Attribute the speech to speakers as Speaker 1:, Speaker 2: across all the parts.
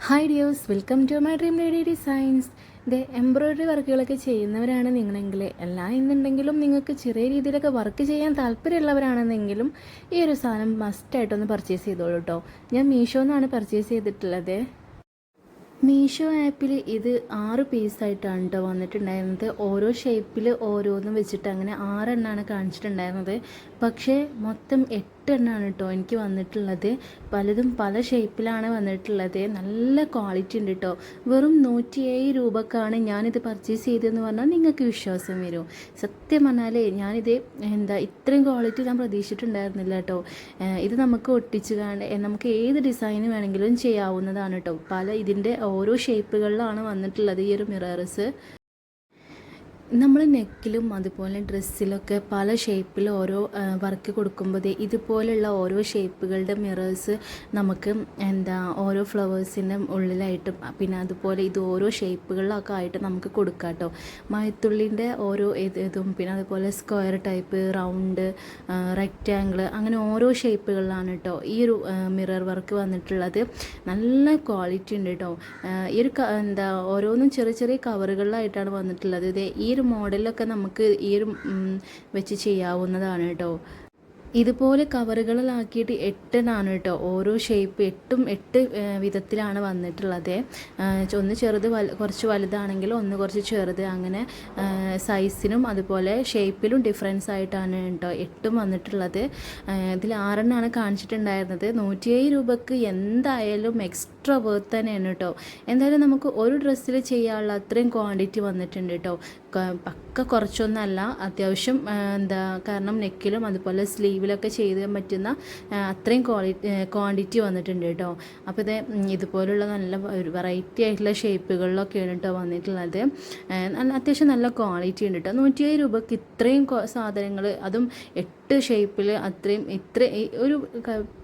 Speaker 1: Hi dears welcome to my dream lady designs ഇത് embroidery വർക്കുകളൊക്കെ ചെയ്യുന്നവരാണ് നിങ്ങളെങ്കിൽ അല്ല എന്നുണ്ടെങ്കിലും നിങ്ങൾക്ക് ചെറിയ രീതിയിലൊക്കെ വർക്ക് ചെയ്യാൻ താല്പര്യമുള്ളവരാണെന്നെങ്കിലും ഈ ഒരു സാധനം മസ്റ്റായിട്ടൊന്ന് പർച്ചേസ് ചെയ്തോളൂ കേട്ടോ ഞാൻ മീഷോ എന്നാണ് പർച്ചേസ് ചെയ്തിട്ടുള്ളത്. മീഷോ ആപ്പിൽ ഇത് ആറ് പീസായിട്ടാണ് കേട്ടോ വന്നിട്ടുണ്ടായിരുന്നത്. ഓരോ ഷേപ്പിൽ ഓരോന്നും വെച്ചിട്ട് അങ്ങനെ ആറെണ്ണമാണ് കാണിച്ചിട്ടുണ്ടായിരുന്നത്. പക്ഷേ മൊത്തം എട്ട് കേട്ടോ എനിക്ക് വന്നിട്ടുള്ളത്. പലതും പല ഷേപ്പിലാണ് വന്നിട്ടുള്ളത്. നല്ല ക്വാളിറ്റി ഉണ്ട് കേട്ടോ വെറും നൂറ്റിയേഴ് രൂപക്കാണ് ഞാനിത് പർച്ചേസ് ചെയ്തതെന്ന് പറഞ്ഞാൽ നിങ്ങൾക്ക് വിശ്വാസം വരും. സത്യം പറഞ്ഞാൽ ഞാനിത് എന്താ ഇത്രയും ക്വാളിറ്റി ഞാൻ പ്രതീക്ഷിച്ചിട്ടുണ്ടായിരുന്നില്ല കേട്ടോ ഇത് നമുക്ക് ഒട്ടിച്ച് കാണാൻ നമുക്ക് ഏത് ഡിസൈൻ വേണമെങ്കിലും ചെയ്യാവുന്നതാണ് കേട്ടോ പല ഇതിന്റെ ഓരോ ഷേപ്പുകളിലാണ് വന്നിട്ടുള്ളത് ഈ ഒരു മിറേഴ്സ് നമ്മൾ നെക്കിലും അതുപോലെ ഡ്രസ്സിലൊക്കെ പല ഷേപ്പിൽ ഓരോ വർക്ക് കൊടുക്കുമ്പോൾ ഇതുപോലുള്ള ഓരോ ഷേപ്പുകളുടെ മിറേഴ്സ് നമുക്ക് എന്താ ഓരോ ഫ്ലവേഴ്സിന്റെ ഉള്ളിലായിട്ടും പിന്നെ അതുപോലെ ഇത് ഓരോ ഷേപ്പുകളിലൊക്കെ ആയിട്ട് നമുക്ക് കൊടുക്കാം കേട്ടോ മയത്തുള്ളിന്റെ ഓരോ ഇതും പിന്നെ അതുപോലെ സ്ക്വയർ ടൈപ്പ് റൗണ്ട് റെക്റ്റാങ്കിൾ അങ്ങനെ ഓരോ ഷേപ്പുകളിലാണ് കേട്ടോ ഈ ഒരു മിറർ വർക്ക് വന്നിട്ടുള്ളത്. നല്ല ക്വാളിറ്റി ഉണ്ട് കേട്ടോ ഈ ഒരു എന്താ ഓരോന്നും ചെറിയ ചെറിയ കവറുകളിലായിട്ടാണ് വന്നിട്ടുള്ളത്. ഇത് ഈ ഒരു മോഡലൊക്കെ നമുക്ക് ഈ ഒരു വെച്ച് ചെയ്യാവുന്നതാണ് കേട്ടോ. ഇതുപോലെ കവറുകളിലാക്കിയിട്ട് എട്ടെണ്ണാണ് കേട്ടോ. ഓരോ ഷേപ്പ് എട്ടും എട്ട് വിധത്തിലാണ് വന്നിട്ടുള്ളത്. ഒന്ന് ചെറുത് വല കുറച്ച് വലുതാണെങ്കിൽ ഒന്ന് കുറച്ച് ചെറുത്. അങ്ങനെ സൈസിനും അതുപോലെ ഷേപ്പിലും ഡിഫറൻസ് ആയിട്ടാണ് കേട്ടോ എട്ടും വന്നിട്ടുള്ളത്. ഇതിൽ ആറെണ്ണമാണ് കാണിച്ചിട്ടുണ്ടായിരുന്നത്. നൂറ്റിയേഴ് രൂപക്ക് എന്തായാലും എക്സ്ട്രാ വേർത്ത് തന്നെയാണ് കേട്ടോ എന്തായാലും നമുക്ക് ഒരു ഡ്രസ്സിൽ ചെയ്യാനുള്ള അത്രയും ക്വാണ്ടിറ്റി വന്നിട്ടുണ്ട് കേട്ടോ പക്ക കുറച്ചൊന്നല്ല അത്യാവശ്യം എന്താ കാരണം നെക്കിലും അതുപോലെ സ്ലീവിലൊക്കെ ചെയ്ത് പറ്റുന്ന അത്രയും ക്വാളിറ്റി ക്വാണ്ടിറ്റി വന്നിട്ടുണ്ട് കേട്ടോ അപ്പോൾ ഇത് ഇതുപോലുള്ള നല്ല വെറൈറ്റി ആയിട്ടുള്ള ഷേപ്പുകളിലൊക്കെയാണ് കേട്ടോ വന്നിട്ടുള്ളത്. നല്ല അത്യാവശ്യം നല്ല ക്വാളിറ്റി ഉണ്ട് കേട്ടോ നൂറ്റിയായി രൂപക്ക് ഇത്രയും സാധനങ്ങൾ അതും എട്ട് ഷേപ്പിൽ അത്രയും ഇത്ര ഒരു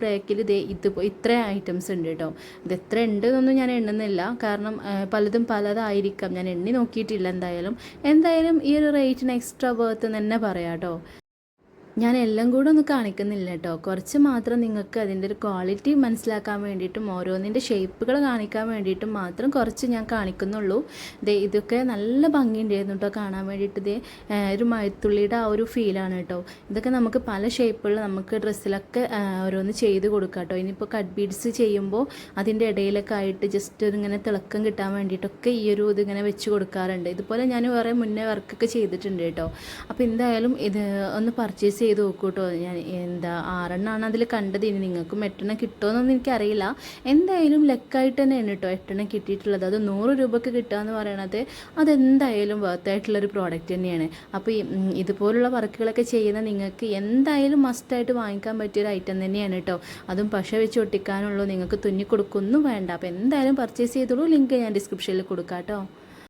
Speaker 1: പാക്കിൽ ഇതേ ഇത് ഇത്ര ഐറ്റംസ് ഉണ്ട് കേട്ടോ ഇത് എത്ര ഉണ്ട് എന്നൊന്നും ഞാൻ എണ്ണുന്നില്ല. കാരണം പലതും പലതായിരിക്കാം. ഞാൻ എണ്ണി നോക്കിയിട്ടില്ല എന്തായാലും. എന്തായാലും ഈ ഒരു റേറ്റിന് എക്സ്ട്രാ വേർത്ത് തന്നെ പറയാം കേട്ടോ ഞാൻ എല്ലാം കൂടെ ഒന്ന് കാണിക്കുന്നില്ല കേട്ടോ കുറച്ച് മാത്രം നിങ്ങൾക്ക് അതിന്റെ ഒരു ക്വാളിറ്റി മനസ്സിലാക്കാൻ വേണ്ടിയിട്ടും ഓരോന്നിന്റെ ഷേപ്പുകൾ കാണിക്കാൻ വേണ്ടിയിട്ടും മാത്രം കുറച്ച് ഞാൻ കാണിക്കുന്നുള്ളൂ. ദേ ഇതൊക്കെ നല്ല ഭംഗിയുണ്ടായിരുന്നു കേട്ടോ കാണാൻ വേണ്ടിയിട്ട്. ഇതേ ഒരു മഴത്തുള്ളിയുടെ ആ ഒരു ഫീലാണ് കേട്ടോ ഇതൊക്കെ നമുക്ക് പല ഷേപ്പുകളിൽ നമുക്ക് ഡ്രസ്സിലൊക്കെ ഓരോന്ന് ചെയ്ത് കൊടുക്കാം കേട്ടോ ഇനിയിപ്പോൾ കട്ട് ബീഡ്സ് ചെയ്യുമ്പോൾ അതിന്റെ ഇടയിലൊക്കെ ആയിട്ട് ജസ്റ്റ് ഇതിങ്ങനെ തിളക്കം കിട്ടാൻ വേണ്ടിയിട്ടൊക്കെ ഈ ഒരു ഇതിങ്ങനെ വെച്ച് കൊടുക്കാറുണ്ട്. ഇതുപോലെ ഞാൻ വേറെ മുന്നേ വർക്കൊക്കെ ചെയ്തിട്ടുണ്ട് കേട്ടോ അപ്പോൾ എന്തായാലും ഇത് ഒന്ന് പർച്ചേസ് ചെയ്ത് നോക്കൂ കേട്ടോ ഞാൻ എന്താ ആറെണ്ണമാണ് അതിൽ കണ്ടത്. ഇനി നിങ്ങൾക്കും എട്ടെണ്ണം കിട്ടുമോയെന്നൊന്നും എനിക്കറിയില്ല. എന്തായാലും ലക്കായിട്ട് തന്നെയാണ് കേട്ടോ എട്ടെണ്ണം കിട്ടിയിട്ടുള്ളത്. അത് നൂറ് രൂപക്ക് കിട്ടുക എന്ന് പറയണത് അതെന്തായാലും വർത്തായിട്ടുള്ളൊരു പ്രോഡക്റ്റ് തന്നെയാണ്. അപ്പോൾ ഇതുപോലുള്ള വർക്കുകളൊക്കെ ചെയ്യുന്ന നിങ്ങൾക്ക് എന്തായാലും മസ്റ്റായിട്ട് വാങ്ങിക്കാൻ പറ്റിയൊരു ഐറ്റം തന്നെയാണ് കേട്ടോ അതും പശ വെച്ച് ഒട്ടിക്കാനുള്ളൂ. നിങ്ങൾക്ക് തുന്നി കൊടുക്കൊന്നും വേണ്ട. അപ്പോൾ എന്തായാലും പർച്ചേസ് ചെയ്തോളൂ. ലിങ്ക് ഞാൻ ഡിസ്ക്രിപ്ഷനിൽ കൊടുക്കാം കേട്ടോ